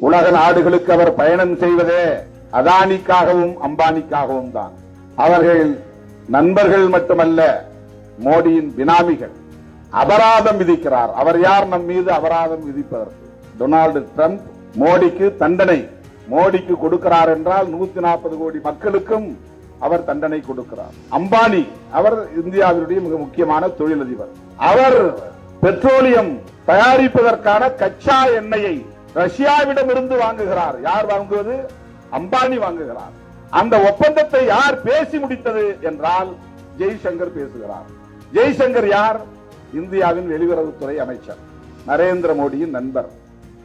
உலக நாடுகளுக்கு அவர் பயணம் செய்வதே அதானிக்காகவும் அம்பானிக்காகவும் தான். அவர்கள் நண்பர்கள் மட்டுமல்ல மோடியின் பினாமிகள். அபராதம் விதிக்கிறார். அவர் யார் நம் மீது அபராதம் விதிப்பதற்கு? டொனால்டு ட்ரம்ப் மோடிக்கு தண்டனை. மோடிக்கு கொடுக்கிறார் என்றால் நூத்தி நாற்பது கோடி மக்களுக்கும் அவர் தண்டனை கொடுக்கிறார். அம்பானி அவர் இந்தியாவினுடைய மிக முக்கியமான தொழிலதிபர். அவர் பெட்ரோலியம் தயாரிப்பதற்கான கச்சா எண்ணெயை ரஷ்யாவிடம் இருந்து வாங்குகிறார். யார் வாங்குவது? அம்பானி வாங்குகிறார். அந்த ஒப்பந்தத்தை யார் பேசி முடித்தது என்றால் ஜெய்சங்கர் பேசுகிறார். ஜெய்சங்கர் யார்? இந்தியாவின் வெளியுறவுத்துறை அமைச்சர். நரேந்திர மோடியின் நண்பர்.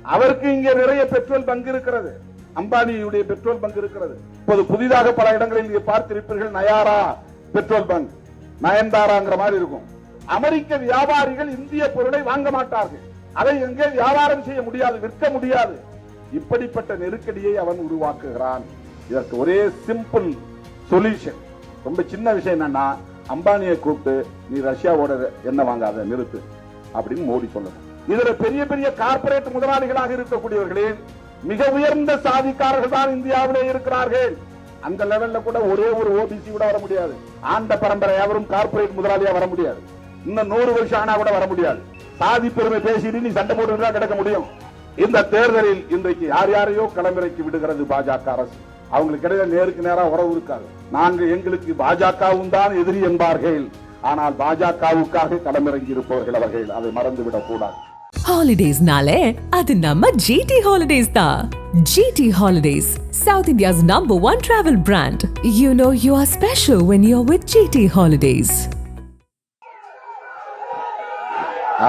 அவருக்கு இங்கே நிறைய பெட்ரோல் பங்கு இருக்கிறது. அம்பானியுடைய பெட்ரோல் பங்கு இருக்கிறது. இப்போது புதிதாக பல இடங்களில் இங்கே பார்த்திருப்பீர்கள் நயாரா பெட்ரோல் பங்க். நயன்தாராங்கிற மாதிரி இருக்கும். அமெரிக்க வியாபாரிகள் இந்திய பொருளை வாங்க மாட்டார்கள். அதை எங்கே வியாபாரம் செய்ய முடியாது விற்க முடியாது. இப்படிப்பட்ட நெருக்கடியை அவன் உருவாக்குகிறான். இதற்கு ஒரே சிம்பிள் சொல்யூஷன் ரொம்ப சின்ன விஷயம் என்னன்னா அம்பானியை கூப்பிட்டு நீ ரஷ்யாவோட என்ன வாங்காத நிறுத்து அப்படின்னு மோடி சொல்லணும் இதுல பெரிய பெரிய கார்ப்பரேட் முதலாளிகளாக இருக்கக்கூடியவர்களே மிக உயர்ந்த சாதிக்காரர்கள் தான் இந்தியாவிலே இருக்கிறார்கள். அந்த லெவல்ல கூட ஒரே ஒரு ஓபிசி கூட வர முடியாது. ஆண்ட பரம்பரை அவரும் கார்ப்பரேட் முதலாளியா வர முடியாது. இன்னும் நூறு வருஷம் ஆனா கூட வர முடியாது. சாதி பெருமை பேசிட்டு நீ சண்டை போட்டு கிடக்க முடியும். இந்த தேர்தலில் இன்றைக்கு யார் யாரையோ களமிறக்கி விடுகிறது பாஜக அரசு. அவங்களுக்கு இடையில நேருக்கு நேரா உறவு இருக்காது. நாங்கள் எங்களுக்கு பாஜகவும் தான் எதிரி என்பார்கள். ஆனால் பாஜகவுக்காக களமிறங்கி இருப்பவர்கள் அவர்கள். அதை மறந்துவிடக் கூடாது. ஹாலிடேஸ்னாலே அது நம்ம ஜிடி ஹாலிடேஸ் தான் GT holidays South India's number one travel brand you know you are special when you are with GT holidays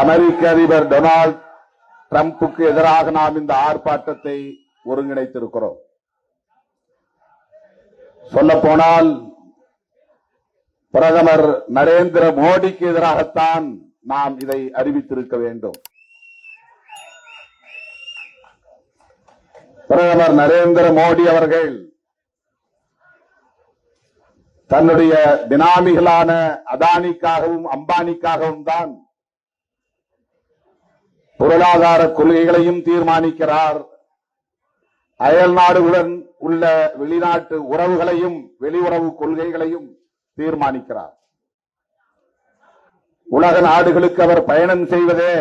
அமெரிக்க அதிபர் டொனால்ட் டிரம்புக்கு எதிராக நாம் இந்த ஆர்ப்பாட்டத்தை ஒருங்கிணைத்திருக்கிறோம். சொல்ல போனால் பிரதமர் நரேந்திர மோடிக்கு எதிராகத்தான் நாம் இதை அறிவித்திருக்க வேண்டும். பிரதமர் நரேந்திர மோடி அவர்கள் தன்னுடைய பினாமிகளான அதானிக்காகவும் அம்பானிக்காகவும் தான் பொருளாதார கொள்கைகளையும் தீர்மானிக்கிறார். அயல் நாடுகளுடன் உள்ள வெளிநாட்டு உறவுகளையும் வெளியுறவு கொள்கைகளையும் தீர்மானிக்கிறார். உலக நாடுகளுக்கு அவர் பயணம் செய்வதே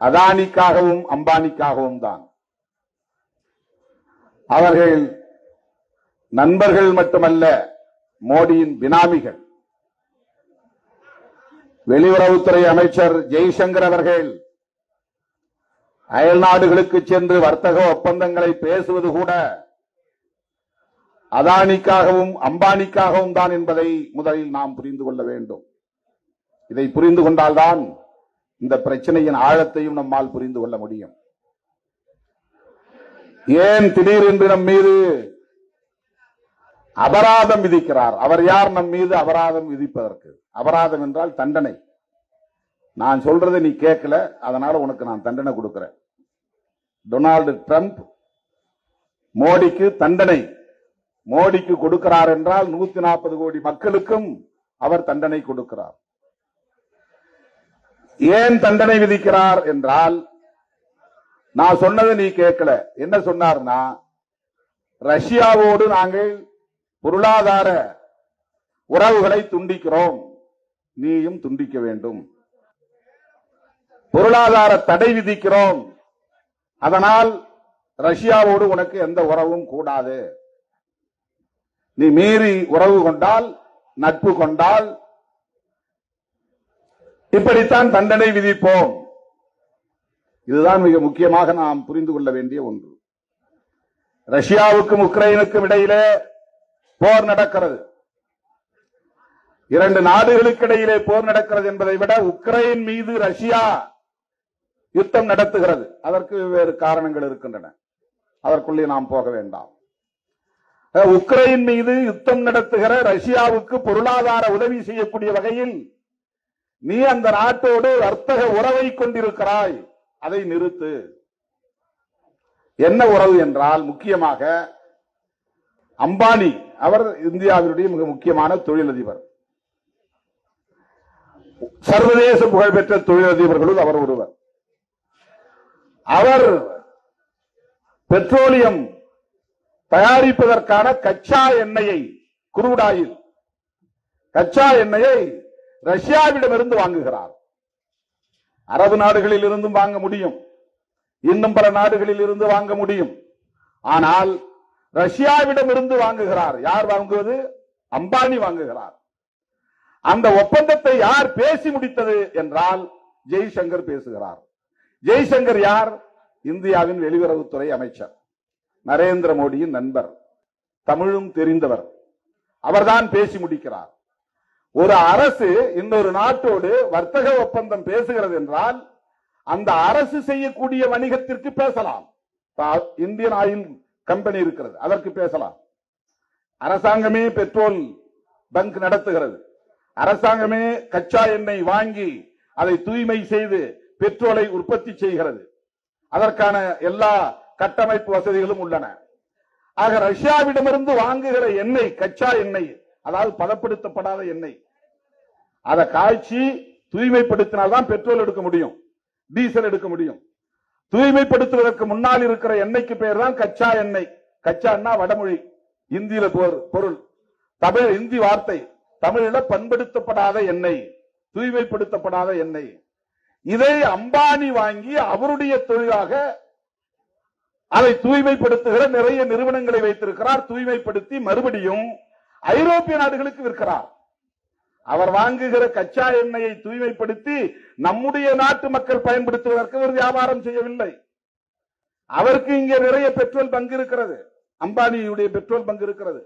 அதானிக்காகவும் அம்பானிக்காகவும் தான். அவர்கள் நண்பர்கள் மட்டுமல்ல மோடியின் பினாமிகள். வெளியுறவுத்துறை அமைச்சர் ஜெய்சங்கர் அவர்கள் அயல் நாடுகளுக்கு சென்று வர்த்தக ஒப்பந்தங்களை பேசுவது கூட அதானிக்காகவும் அம்பானிக்காகவும் தான் என்பதை முதலில் நாம் புரிந்து கொள்ள வேண்டும். இதை புரிந்து கொண்டால்தான் இந்த பிரச்சனையின் ஆழத்தையும் நம்மால் புரிந்து கொள்ள முடியும். ஏன் திடீரென்று நம் மீது அபராதம் விதிக்கிறார்? அவர் யார் நம் மீது அபராதம் விதிப்பதற்கு? அபராதம் என்றால் தண்டனை. நான் சொல்றதை நீ கேட்கல அதனால உனக்கு நான் தண்டனை கொடுக்கிறேன். டொனால்டு ட்ரம்ப் மோடிக்கு தண்டனை. மோடிக்கு கொடுக்கிறார் என்றால் நூத்தி நாற்பது கோடி மக்களுக்கும் அவர் தண்டனை கொடுக்கிறார். ஏன் தண்டனை விதிக்கிறார் என்றால் நான் சொன்னதை நீ கேட்கல. என்ன சொன்னார்னா ரஷ்யாவோடு நாங்கள் பொருளாதார உறவுகளை துண்டிக்கிறோம். நீயும் துண்டிக்க வேண்டும். பொருளாதார தடை விதிக்கிறோம். அதனால் ரஷ்யாவோடு உனக்கு எந்த உறவும் கூடாது. நீ மீறி உறவு கொண்டால் நட்பு கொண்டால் இப்படித்தான் தண்டனை விதிப்போம். இதுதான் மிக முக்கியமாக நாம் புரிந்து கொள்ள வேண்டிய ஒன்று. ரஷ்யாவுக்கும் உக்ரைனுக்கும் இடையிலே போர் நடக்கிறது. இரண்டு நாடுகளுக்கு இடையிலே போர் நடக்கிறது என்பதை விட உக்ரைன் மீது ரஷ்யா யுத்தம் நடத்துகிறது. அதற்கு வெவ்வேறு காரணங்கள் இருக்கின்றன. அதற்குள்ளே நாம் போக வேண்டாம். உக்ரைன் மீது யுத்தம் நடத்துகிற ரஷ்யாவுக்கு பொருளாதார உதவி செய்யக்கூடிய வகையில் நீ அந்த நாட்டோடு வர்த்தக உறவை கொண்டிருக்கிறாய். அதை நிறுத்து. என்ன உறவு என்றால் முக்கியமாக அம்பானி அவர் இந்தியாவினுடைய மிக முக்கியமான தொழிலதிபர். சர்வதேச புகழ்பெற்ற தொழிலதிபர்களுள் அவர் ஒருவர். அவர் பெட்ரோலியம் தயாரிப்பதற்கான கச்சா எண்ணெயை குருடாயில் கச்சா எண்ணெயை ரஷ்யாவிடமிருந்து வாங்குகிறார். அரபு நாடுகளில் இருந்தும் வாங்க முடியும். இன்னும் பல நாடுகளில் இருந்து வாங்க முடியும். ஆனால் ரஷ்யாவிடம் இருந்து வாங்குகிறார். யார் வாங்குவது? அம்பானி வாங்குகிறார். அந்த ஒப்பந்தத்தை யார் பேசி முடித்தது என்றால் ஜெய்சங்கர் பேசுகிறார். ஜெய்சங்கர் யார்? இந்தியாவின் வெளியுறவுத்துறை அமைச்சர். நரேந்திர மோடியின் நண்பர். தமிழும் தெரிந்தவர். அவர்தான் பேசி முடிக்கிறார். ஒரு அரசு இன்னொரு நாட்டோடு வர்த்தக ஒப்பந்தம் பேசுகிறது என்றால் அந்த அரசு செய்யக்கூடிய வணிகத்திற்கு பேசலாம். இந்தியன் ஆயில் கம்பெனி இருக்கிறது அதற்கு பேசலாம். அரசாங்கமே பெட்ரோல் பங்க் நடத்துகிறது. அரசாங்கமே கச்சா எண்ணெய் வாங்கி அதை தூய்மை செய்து பெட்ரோலை உற்பத்தி செய்கிறது. அதற்கான எல்லா கட்டமைப்பு வசதிகளும் உள்ளன. ஆக ரஷ்யாவிடமிருந்து வாங்குகிற எண்ணெய் கச்சா எண்ணெய் அதாவது பதப்படுத்தப்படாத எண்ணெய் அதை காய்ச்சி தூய்மைப்படுத்தினால்தான் பெட்ரோல் எடுக்க முடியும் டீசல் எடுக்க முடியும். தூய்மைப்படுத்துவதற்கு முன்னால் இருக்கிற எண்ணெய்க்கு பெயர் தான் கச்சா எண்ணெய். கச்சான்னா வடமொழி இந்தியில பொருள். தமிழ் இந்தி வார்த்தை. தமிழில பண்படுத்தப்படாத எண்ணெய் தூய்மைப்படுத்தப்படாத எண்ணெய். இதை அம்பானி வாங்கி அவருடைய தொழிலாக அதை தூய்மைப்படுத்துகிற நிறைய நிறுவனங்களை வைத்திருக்கிறார். தூய்மைப்படுத்தி மறுபடியும் ஐரோப்பிய நாடுகளுக்கு விற்கிறார். அவர் வாங்குகிற கச்சா எண்ணெயை தூய்மைப்படுத்தி நம்முடைய நாட்டு மக்கள் பயன்படுத்துவதற்கு ஒரு வியாபாரம் செய்யவில்லை. அவருக்கு இங்கே நிறைய பெட்ரோல் பங்கு இருக்கிறது. அம்பானியுடைய பெட்ரோல் பங்கு இருக்கிறது.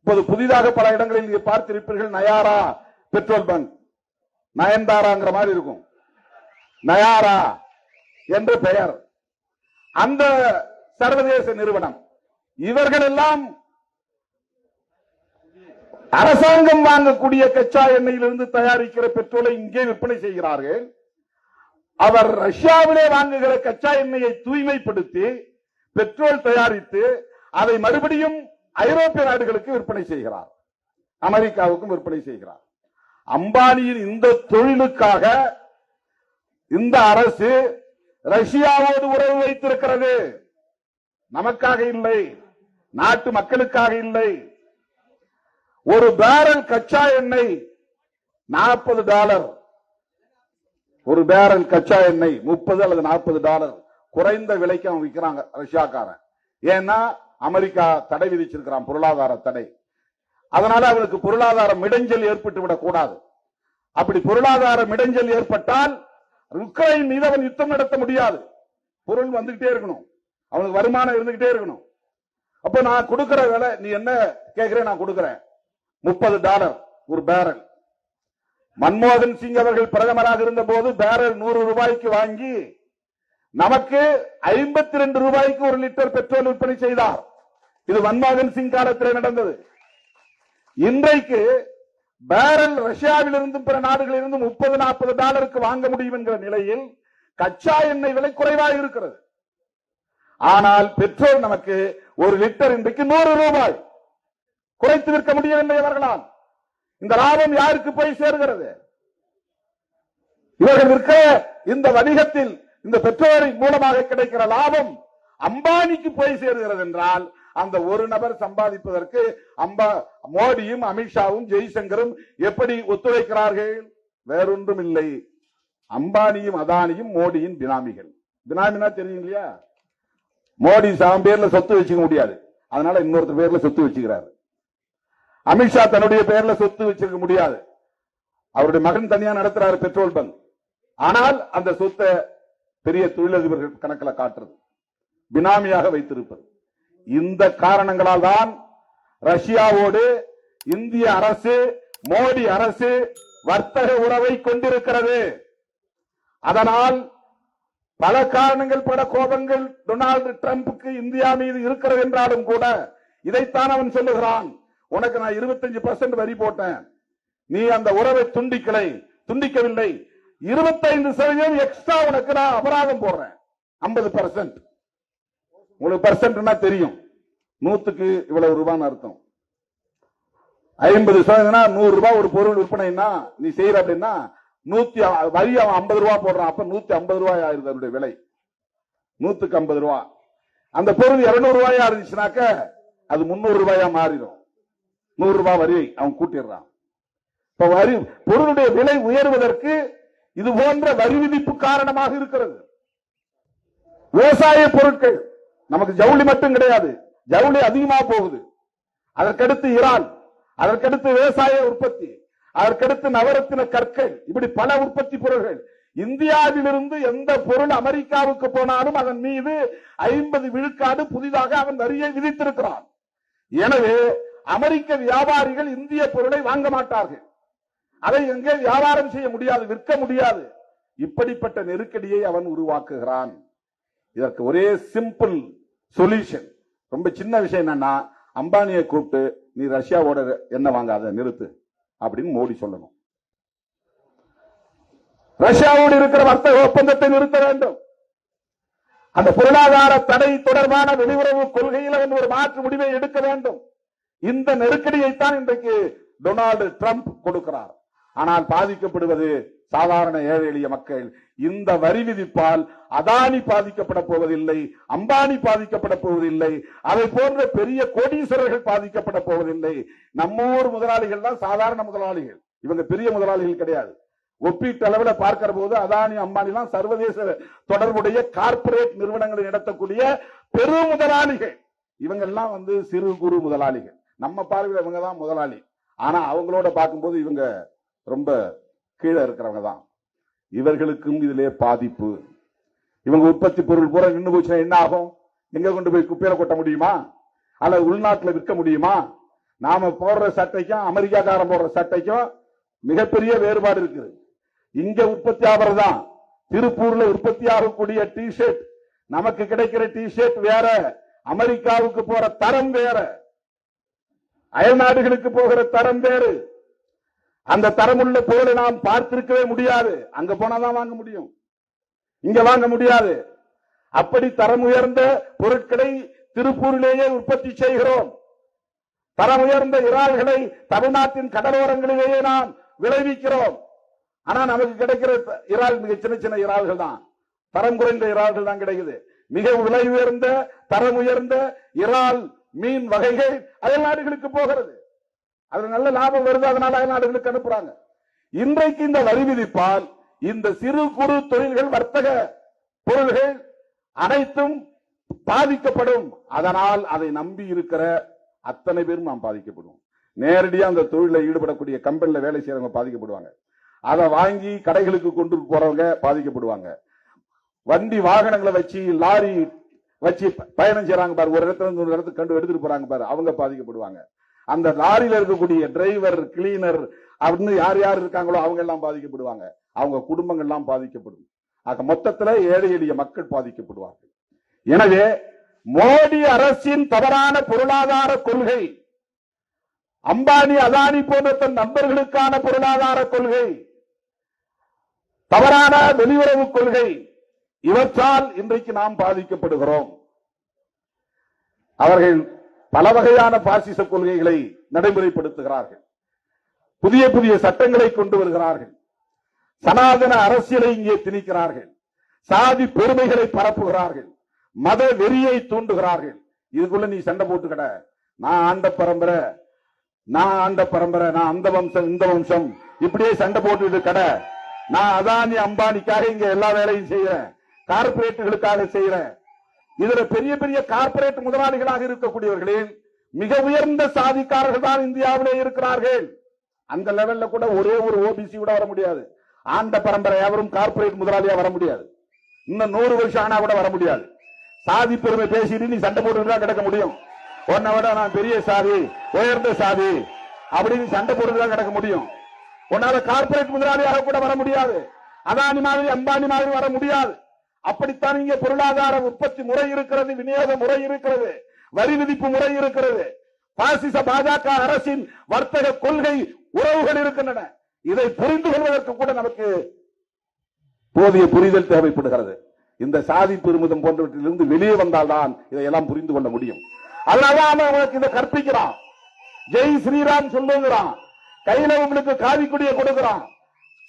இப்போது புதிதாக பல இடங்களில் இங்கே பார்த்திருப்பீர்கள் நயாரா பெட்ரோல் பங்க். நயன்தாராங்கிற மாதிரி இருக்கும். நயாரா என்று பெயர். அந்த சர்வதேச நிறுவனம். இவர்கள் எல்லாம் அரசாங்கம் வாங்கக்கூடிய கச்சா எண்ணெயிலிருந்து தயாரிக்கிற பெட்ரோலை இங்கே விற்பனை செய்கிறார்கள். அவர் ரஷ்யாவிலே வாங்குகிற கச்சா எண்ணெயை தூய்மைப்படுத்தி பெட்ரோல் தயாரித்து அதை மறுபடியும் ஐரோப்பிய நாடுகளுக்கு விற்பனை செய்கிறார். அமெரிக்காவுக்கும் விற்பனை செய்கிறார். அம்பானியின் இந்த தொழிலுக்காக இந்த அரசு ரஷ்யாவோடு உறவு வைத்திருக்கிறது. நமக்காக இல்லை நாட்டு மக்களுக்காக இல்லை. ஒரு பேரல் கச்சா எண்ணெய் நாற்பது டாலர். ஒரு பேரல் கச்சா எண்ணெய் முப்பது அல்லது நாற்பது டாலர். குறைந்த விலைக்கு அவன் விற்கிறாங்க ரஷ்யாக்காரன். ஏன்னா அமெரிக்கா தடை விதிச்சிருக்கிறான் பொருளாதார தடை. அதனால அவனுக்கு பொருளாதார மிடைஞ்சல் ஏற்பட்டு விடக்கூடாது அப்படி பொருளாதார மிடைஞ்சல் ஏற்பட்டால் உக்ரைன் மீது அவன் யுத்தம் நடத்த முடியாது. பொருள் வந்துகிட்டே இருக்கணும். அவனுக்கு வருமானம் இருந்துகிட்டே இருக்கணும். அப்ப நான் கொடுக்கிற விலை நீ என்ன கேட்கிற நான் கொடுக்கிறேன். முப்பது டாலர் ஒரு பேரல். மன்மோகன் சிங் அவர்கள் பிரதமராக இருந்த போது பேரல் நூறு ரூபாய்க்கு வாங்கி நமக்கு ஐம்பத்தி ரெண்டு ரூபாய்க்கு ஒரு லிட்டர் பெட்ரோல் விற்பனை செய்தார். இது மன்மோகன் சிங் காலத்தில் நடந்தது. இன்றைக்கு பேரல் ரஷ்யாவிலிருந்தும் பிற நாடுகளிலிருந்தும் முப்பது நாற்பது டாலருக்கு வாங்க முடியும் என்கிற நிலையில் கச்சா எண்ணெய் விலை குறைவாக இருக்கிறது. ஆனால் பெட்ரோல் நமக்கு ஒரு லிட்டர் இன்றைக்கு நூறு ரூபாய். குறைத்து விற்க முடியவில்லை அவர்களால். இந்த லாபம் யாருக்கு போய் சேர்கிறது? இவர்கள் விற்க இந்த வணிகத்தில் இந்த பெட்ரோலின் மூலமாக கிடைக்கிற லாபம் அம்பானிக்கு போய் சேர்கிறது என்றால் அந்த ஒரு நபர் சம்பாதிப்பதற்கு அம்பா மோடியும் அமித்ஷாவும் ஜெய்சங்கரும் எப்படி ஒத்துழைக்கிறார்கள்? வேறொன்றும் இல்லை அம்பானியும் அதானியும் மோடியின் பினாமிகள். பினாமினா தெரியும் இல்லையா? மோடி சாம் பேர்ல சொத்து வச்சுக்க முடியாது. அதனால இன்னொருத்தர் பேர்ல சொத்து வச்சுக்கிறாரு. அமித்ஷா தன்னுடைய பேர்ல சொத்து வச்சிருக்க முடியாது. அவருடைய மகன் தனியா நடத்துறாரு பெட்ரோல் பங்க். ஆனால் அந்த சொத்தை பெரிய தொழிலதிபர்கள் கணக்கில் காட்டுறது. பினாமியாக வைத்திருப்பது. இந்த காரணங்களால் தான் ரஷ்யாவோடு இந்திய அரசு மோடி அரசு வர்த்தக உறவை கொண்டிருக்கிறது. அதனால் பல காரணங்கள் பல கோபங்கள் டொனால்டு டிரம்புக்கு இந்தியா மீது இருக்கிறது என்றாலும் கூட இதைத்தான் அவன் சொல்லுகிறான். உனக்கு நான் 25% வரி போட்டேன். நீ அந்த உறவை துண்டிக்கலை துண்டிக்கவில்லை. 25% சதவீதம் எக்ஸ்ட்ரா உனக்கு நான் அபராதம் போடுறேன். 50% பர்சன்ட் உங்களுக்கு பர்சன்ட்னா தெரியும். நூத்துக்கு இவ்வளவு ரூபான்னு அர்த்தம். ஐம்பது சதவீதம்னா நூறு ரூபாய் ஒரு பொருள் விற்பனைன்னா நீ செய்யற அப்படின்னா நூத்தி வரி அவன் ஐம்பது ரூபாய் போடுறான் அப்ப நூத்தி ஐம்பது ரூபாய் ஆயிருது அதனுடைய விலை. நூத்துக்கு ஐம்பது ரூபாய் அந்த பொருள் 200 ரூபாயா இருந்துச்சுனாக்க அது முன்னூறு ரூபாயா மாறிடும். நூறு ரூபாய் வரி அவன் கூட்டிடுறான். இப்ப வரி பொருளுடைய விலை உயர்வதற்கு இது போன்ற வரி விதிப்பு காரணமாக இருக்கிறது. விவசாய பொருட்கள். நமக்கு ஜவுளி மட்டும் கிடையாது. ஜவுளி அதிகமா போகுது. அதற்கடுத்து இறால் அதற்கடுத்து விவசாய உற்பத்தி அதற்கடுத்து நவரத்தின கற்கள் இப்படி பல உற்பத்தி பொருள்கள். இந்தியாவிலிருந்து எந்த பொருள் அமெரிக்காவுக்கு போனாலும் அதன் மீது ஐம்பது விழுக்காடு புதிதாக அவன் வரியை விதித்திருக்கிறான். எனவே அமெரிக்க வியாபாரிகள் இந்திய பொருளை வாங்க மாட்டார்கள். அதை எங்கே வியாபாரம் செய்ய முடியாது விற்க முடியாது. இப்படிப்பட்ட நெருக்கடியை அவன் உருவாக்குகிறான். இதற்கு ஒரே சிம்பிள் சொல்யூஷன் ரொம்ப சின்ன விஷயம் என்னன்னா அம்பானியை கூப்பிட்டு நீ ரஷ்யாவோட என்ன வாங்காத நிறுத்து அப்படின்னு மோடி சொல்லணும். ரஷ்யாவோடு இருக்கிற வர்த்தக ஒப்பந்தத்தை நிறுத்த வேண்டும். அந்த பொருளாதார தடை தொடர்பான வெளியுறவு கொள்கையில் அவன் ஒரு மாற்று முடிவை எடுக்க வேண்டும். இந்த நெருக்கடியைத்தான் இன்றைக்கு டொனால்டு ட்ரம்ப் கொடுக்கிறார். ஆனால் பாதிக்கப்படுவது சாதாரண ஏழை எளிய மக்கள். இந்த வரி விதிப்பால் அதானி பாதிக்கப்பட போவதில்லை அம்பானி பாதிக்கப்பட போவதில்லை அதை போன்ற பெரிய கோடீஸ்வரர்கள் பாதிக்கப்பட போவதில்லை. நம்ம ஊர் முதலாளிகள் தான் சாதாரண முதலாளிகள். இவங்க பெரிய முதலாளிகள் கிடையாது. ஒப்பீட்டு அளவில் பார்க்கிற போது அதானி அம்பானி எல்லாம் சர்வதேச தொடர்புடைய கார்ப்பரேட் நிறுவனங்களை நடத்தக்கூடிய பெரு முதலாளிகள். இவங்க எல்லாம் வந்து சிறு குறு முதலாளிகள். நம்ம பார்வையில் இவங்க தான் முதலாளி. ஆனா அவங்களோட பார்க்கும்போது இவங்க ரொம்ப கீழே இருக்கிறவங்க தான். இவர்களுக்கும் இதிலே பாதிப்பு. இவங்க உற்பத்தி பொருள் பூரா நின்று போச்சுன்னா என்ன ஆகும்? எங்க கொண்டு போய் குப்பையில கொட்ட முடியுமா? அல்ல உள்நாட்டுல விற்க முடியுமா? நாம போடுற சட்டைக்கும் அமெரிக்காக்காரன் போடுற சட்டைக்கும் மிகப்பெரிய வேறுபாடு இருக்குது. இங்க உற்பத்தி ஆகிறதுதான் திருப்பூர்ல உற்பத்தி ஆகக்கூடிய டி ஷர்ட் நமக்கு கிடைக்கிற டி ஷர்ட் வேற. அமெரிக்காவுக்கு போற தரம் வேற. அயல் நாடுகளுக்கு போகிற தரம் வேறு. அந்த தரமுள்ள பொருளை நாம் பார்த்திருக்கவே முடியாது. அங்க போனாதான் வாங்க முடியும். இங்க வாங்க முடியாது. அப்படி தரம் உயர்ந்த பொருட்களை திருப்பூரிலேயே உற்பத்தி செய்கிறோம். தரம் உயர்ந்த இறால்களை தமிழ்நாட்டின் கடலோரங்களிலேயே நாம் விளைவிக்கிறோம். ஆனா நமக்கு கிடைக்கிற த- இறால் மிக சின்ன சின்ன இறால்கள் தான். தரம் குறைந்த இறால்கள் தான் கிடைக்குது. மிக விலை உயர்ந்த தரம் உயர்ந்த இறால் மீன் வகைகள் அயல் நாடுகளுக்கு போகிறது. அதுல நல்ல லாபம் வருது அதனால அயல்நாடுகளுக்கு அனுப்புறாங்க. இன்றைக்கு இந்த வரி விதிப்பால் இந்த சிறு குறு தொழில்கள் வர்த்தக பொருள்கள் அனைத்தும் பாதிக்கப்படும். அதனால் அதை நம்பி இருக்கிற அத்தனை பேரும் நாம் பாதிக்கப்படுவோம். நேரடியா அந்த தொழிலில் ஈடுபடக்கூடிய கம்பெனில வேலை செய்யறவங்க பாதிக்கப்படுவாங்க. அதை வாங்கி கடைகளுக்கு கொண்டு போறவங்க பாதிக்கப்படுவாங்க. வண்டி வாகனங்களை வச்சு லாரி வச்சு பயணம் செய்யறாங்க பாரு. ஒரு இடத்துல இருந்து ஒரு இடத்துக்கு கண்டு எடுத்துட்டு போறாங்க பாரு. அவங்க பாதிக்கப்படுவாங்க. அந்த லாரியில இருக்கக்கூடிய டிரைவர் கிளீனர் அப்படின்னு யார் யார் இருக்காங்களோ அவங்க எல்லாம் பாதிக்கப்படுவாங்க. அவங்க குடும்பங்கள் எல்லாம் பாதிக்கப்படும். ஆக மொத்தத்துல ஏழை எளிய மக்கள் பாதிக்கப்படுவார்கள். எனவே மோடி அரசின் தவறான பொருளாதார கொள்கை அம்பானி அதானி போன்ற தன் நண்பர்களுக்கான பொருளாதார கொள்கை தவறான வெளியுறவு கொள்கை இவற்றால் இன்றைக்கு நாம் பாதிக்கப்படுகிறோம். அவர்கள் பல வகையான பாசிச கொள்கைகளை நடைமுறைப்படுத்துகிறார்கள். புதிய புதிய சட்டங்களை கொண்டு வருகிறார்கள். சனாதன அரசியலை இங்கே திணிக்கிறார்கள். சாதி பெருமைகளை பரப்புகிறார்கள். மத வெறியை தூண்டுகிறார்கள். இதுக்குள்ள நீ சண்டை போட்டுக்கட. நான் ஆண்ட பரம்பரை நான் ஆண்ட பரம்பரை நான் அந்த வம்சம் இந்த வம்சம். இப்படியே சண்டை போட்டுட்டு கடை நான் அதானி அம்பானிக்காக இங்க எல்லா வேலையும் செய்யறேன். கார்பரேட்டுகளுக்காக செய்யறேன். இதுல பெரிய பெரிய கார்ப்பரேட் முதலாளிகளாக இருக்கக்கூடியவர்களே மிக உயர்ந்த சாதிக்காரர்கள் தான் இந்தியாவிலே இருக்கிறார்கள். அந்த லெவல்ல கூட ஒரே ஒரு ஓபிசி கூட வர முடியாது. ஆண்ட பரம்பரை அவரும் கார்ப்பரேட் முதலாளியா வர முடியாது. இன்னும் நூறு வருஷம் ஆனா கூட வர முடியாது. சாதி பெருமை பேசிட்டு நீ சண்டை போட்டுட்டு கிடக்க முடியும். உன்னை விட நான் பெரிய சாதி உயர்ந்த சாதி அப்படின்னு சண்டை போட்டுட்டு தான் கிடக்க முடியும். உன்னால கார்ப்பரேட் முதலாளியாக கூட வர முடியாது. அதானி மாதிரி அம்பானி மாதிரி வர முடியாது. அப்படித்தான் இங்கே பொருளாதார உற்பத்தி முறை இருக்கிறது விநியோக முறை இருக்கிறது வரி விதிப்பு முறை இருக்கிறது. பாசிச பாஜக அரசின் வர்த்தக கொள்கை உறவுகள் இருக்கின்றன. இதை புரிந்து கொள்வதற்கு கூட நமக்கு போதிய புரிதல் தேவைப்படுகிறது. இந்த சாதி பெருமிதம் போன்றவற்றிலிருந்து வெளியே வந்தால்தான் இதையெல்லாம் புரிந்து கொள்ள முடியும். அதனாலதான் அவன் இதை கற்பிக்கிறான். ஜெய் ஸ்ரீராம் சொல்லுங்கிறான். கையில உங்களுக்கு காவி கொடியை கொடுக்கிறான்.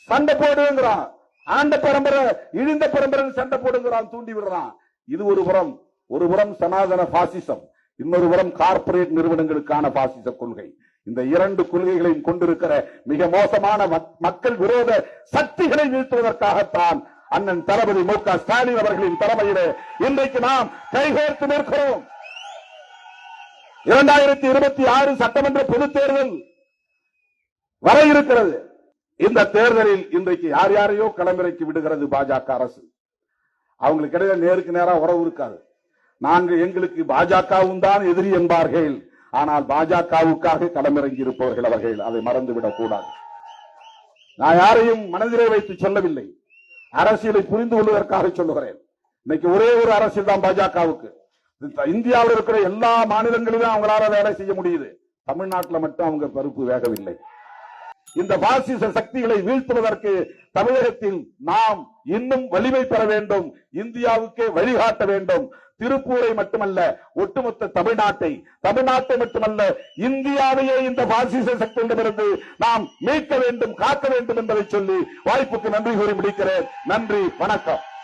சண்டை போடுங்கிறான். ஆண்ட பரம்பரை இழிந்த பரம்பரை சண்டை போடுகிறான் தூண்டி விடுறான். இது ஒரு புறம். ஒருபுறம் சனாதன பாசிசம். இன்னொரு புறம் கார்பரேட் நிறுவனங்களுக்கான பாசிச கொள்கை. இந்த இரண்டு கொள்கைகளையும் கொண்டிருக்கிற மிக மோசமான மக்- மக்கள் விரோத சக்திகளை வீழ்த்துவதற்காகத்தான் அண்ணன் தளபதி மு க ஸ்டாலின் அவர்களின் தலைமையிலே இன்றைக்கு நாம் கைகோர்த்து நிற்கிறோம். இரண்டாயிரத்தி இருபத்தி ஆறு சட்டமன்ற பொதுத் தேர்தல் வர இருக்கிறது. இந்த தேர்தலில் இன்றைக்கு யார் யாரையோ களமிறக்கி விடுகிறது பாஜக அரசு. அவங்களுக்கு இடையில நேருக்கு நேரா உறவு இருக்காது. நாங்கள் எங்களுக்கு பாஜகவும் தான் எதிரி என்பார்கள். ஆனால் பாஜகவுக்காக களமிறங்கி இருப்பவர்கள் அவர்கள். அதை மறந்துவிடக் கூடாது. நான் யாரையும் மனதிலே வைத்து சொல்லவில்லை. அரசியலை புரிந்து கொள்வதற்காக சொல்லுகிறேன். இன்னைக்கு ஒரே ஒரு அரசியல் தான் பாஜகவுக்கு. இந்தியாவில் இருக்கிற எல்லா மாநிலங்களிலும் அவங்களால வேலை செய்ய முடியுது. தமிழ்நாட்டில் மட்டும் அவங்க பருப்பு வேகவில்லை. இந்த பாசிச சக்திகளை வீழ்த்துவதற்கு தமிழகத்தில் நாம் இன்னும் வலிமை பெற வேண்டும் இந்தியாவுக்கே வழிகாட்ட வேண்டும். திருப்பூரை மட்டுமல்ல ஒட்டுமொத்த தமிழ்நாட்டை தமிழ்நாட்டை மட்டுமல்ல இந்தியாவையே இந்த பாசிச சக்தியிடமிருந்து நாம் மீட்க வேண்டும் காக்க வேண்டும் என்பதை சொல்லி வாய்ப்புக்கு நன்றி கூறி முடிக்கிறேன். நன்றி வணக்கம்.